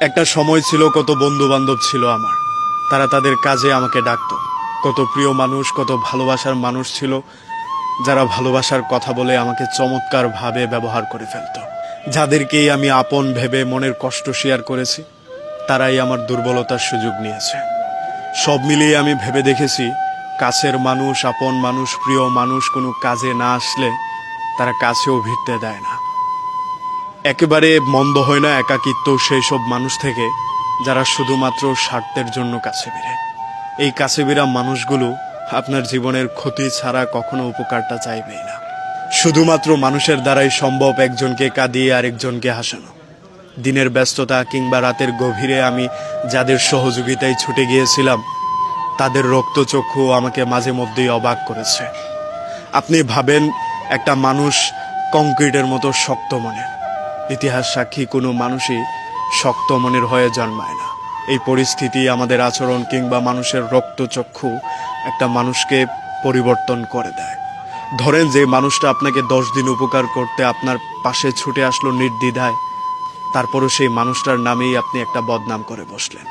একটা সময় ছিল কত বন্ধু বান্ধব ছিল আমার। তারা তাদের কাজে আমাকে ডাকতো। কত প্রিয় মানুষ, কত ভালোবাসার মানুষ ছিল, যারা ভালোবাসার কথা বলে আমাকে চমৎকারভাবে ব্যবহার করে ফেলতো। যাদেরকেই আমি আপন ভেবে মনের কষ্ট শেয়ার করেছি, তারাই আমার দুর্বলতার সুযোগ নিয়েছে। সব মিলিয়ে আমি ভেবে দেখেছি, কাছের মানুষ, আপন মানুষ, প্রিয় মানুষ কোনো কাজে না আসলে তারা কাছেও ভিড়তে দেয় না। একেবারে মন্দ হয় না একাকিত্ব সেই সব মানুষ থেকে, যারা শুধুমাত্র স্বার্থের জন্য কাছে বেরে এই কাছে বেরা মানুষগুলো আপনার জীবনের ক্ষতি ছাড়া কখনো উপকারটা চাইবেই না। শুধুমাত্র মানুষের দ্বারাই সম্ভব একজনকে কাঁদিয়ে আরেকজনকে হাসানো। দিনের ব্যস্ততা কিংবা রাতের গভীরে আমি যাদের সহযোগিতায় ছুটে গিয়েছিলাম, তাদের রক্তচক্ষু আমাকে মাঝে মধ্যেই অবাক করেছে। আপনি ভাবেন একটা মানুষ কংক্রিটের মতো শক্ত মনের। ইতিহাস সাক্ষী কোনো মানুষই শক্ত মনের হয়ে জন্মায় না। এই পরিস্থিতি আমাদের আচরণ কিংবা মানুষের রক্তচক্ষু একটা মানুষকে পরিবর্তন করে দেয়। ধরেন যে মানুষটা আপনাকে দশ দিন উপকার করতে আপনার পাশে ছুটে আসলো নির্দ্বিধায়, তারপরও সেই মানুষটার নামেই আপনি একটা বদনাম করে বসলেন।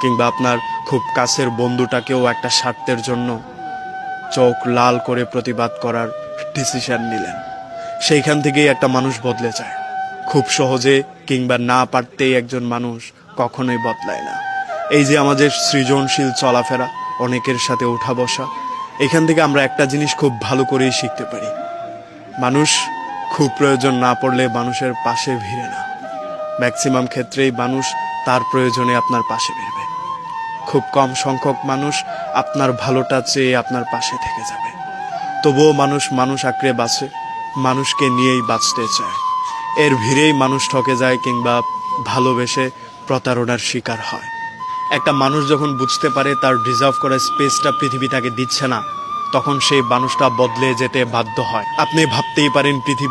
কিংবা আপনার খুব কাছের বন্ধুটাকেও একটা স্বার্থের জন্য চোখ লাল করে প্রতিবাদ করার ডিসিশন নিলেন। সেইখান থেকেই একটা মানুষ বদলে যায়। খুব সহজে কিংবা না পারতেই একজন মানুষ কখনোই বদলায় না। এই যে আমাদের সৃজনশীল চলাফেরা, অনেকের সাথে ওঠা বসা, এখান থেকে আমরা একটা জিনিস খুব ভালো করেই শিখতে পারি। মানুষ খুব প্রয়োজন না পড়লে মানুষের পাশে ভিড়ে না। ম্যাক্সিমাম ক্ষেত্রেই মানুষ তার প্রয়োজনে আপনার পাশে ভিড়বে। খুব কম সংখ্যক মানুষ আপনার ভালোটা চেয়ে আপনার পাশে থেকে যাবে। তবুও মানুষ মানুষ আঁকড়ে বাঁচে, মানুষকে নিয়েই বাঁচতে চায়। এর ভিড়েই মানুষ ঠকে যায় কিংবা ভালোবেসে প্রতারণার শিকার হয়। একটা মানুষ যখন বুঝতে পারে তার ডিজার্ভ করা স্পেসটা পৃথিবী তাকে দিচ্ছে না, তখন সেই মানুষটা বদলে যেতে বাধ্য হয়। আপনি ভাবতেই পারেন পৃথিবী